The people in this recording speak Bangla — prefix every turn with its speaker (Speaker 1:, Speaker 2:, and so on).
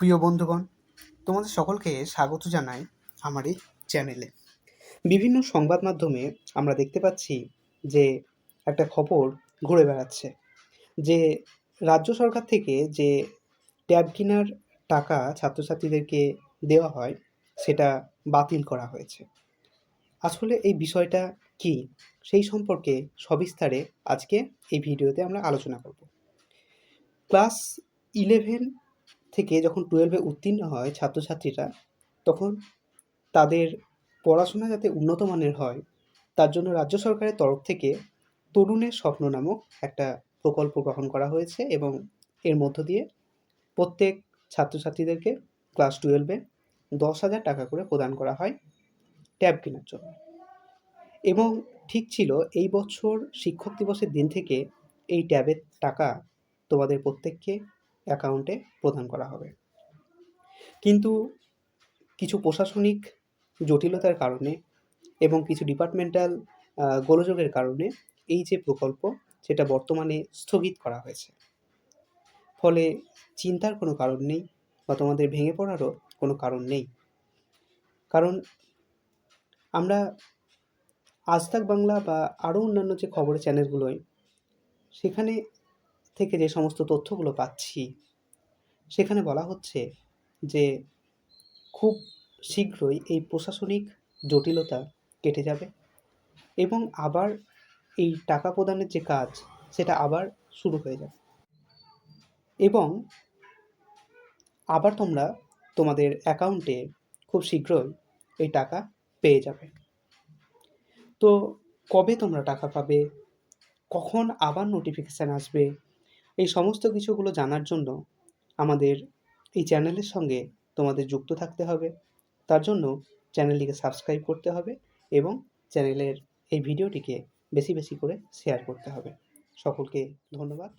Speaker 1: প্রিয় বন্ধুগণ, তোমাদের সকলকে স্বাগত জানাই আমার এই চ্যানেলে। বিভিন্ন সংবাদ মাধ্যমে আমরা দেখতে পাচ্ছি যে একটা খবর ঘুরে বেড়াচ্ছে, যে রাজ্য সরকার থেকে যে ট্যাব কেনার টাকা ছাত্রছাত্রীদেরকে দেওয়া হয়, সেটা বাতিল করা হয়েছে। আসলে এই বিষয়টা কি, সেই সম্পর্কে সবিস্তারে আজকে এই ভিডিওতে আমরা আলোচনা করব। ক্লাস ইলেভেন থেকে যখন টুয়েলভে উত্তীর্ণ হয় ছাত্রছাত্রীরা, তখন তাদের পড়াশোনা যাতে উন্নত মানের হয়, তার জন্য রাজ্য সরকারের তরফ থেকে তরুণের স্বপ্ন নামক একটা প্রকল্প গ্রহণ করা হয়েছে এবং এর মধ্য দিয়ে প্রত্যেক ছাত্রছাত্রীদেরকে ক্লাস টুয়েলভে দশ হাজার টাকা করে প্রদান করা হয় ট্যাব কেনার জন্য। এবং ঠিক ছিল এই বছর শিক্ষক দিবসের দিন থেকে এই ট্যাবের টাকা তোমাদের প্রত্যেককে অ্যাকাউন্টে প্রদান করা হবে। কিন্তু কিছু প্রশাসনিক জটিলতার কারণে এবং কিছু ডিপার্টমেন্টাল গোলযোগের কারণে এই যে প্রকল্প, সেটা বর্তমানে স্থগিত করা হয়েছে। ফলে চিন্তার কোনো কারণ নেই বা তোমাদের ভেঙে পড়ারও কোনো কারণ নেই। কারণ আমরা আজ বাংলা বা আরও অন্যান্য যে খবরের চ্যানেলগুলোয়, সেখানে থেকে যে সমস্ত তথ্যগুলো পাচ্ছি, সেখানে বলা হচ্ছে যে খুব শীঘ্রই এই প্রশাসনিক জটিলতা কেটে যাবে এবং আবার এই টাকা প্রদানের যে কাজ, সেটা আবার শুরু হয়ে যাবে। এবং আবার তোমরা তোমাদের অ্যাকাউন্টে খুব শীঘ্রই এই টাকা পেয়ে যাবে। তো কবে তোমরা টাকা পাবে? কখন আবার নোটিফিকেশান আসবে? এই সমস্ত কিছুগুলো জানার জন্য আমাদের এই চ্যানেলের সঙ্গে তোমাদের যুক্ত থাকতে হবে। তার জন্য চ্যানেলটিকে সাবস্ক্রাইব করতে হবে এবং চ্যানেলের এই ভিডিওটিকে বেশি বেশি করে শেয়ার করতে হবে। সকলকে ধন্যবাদ।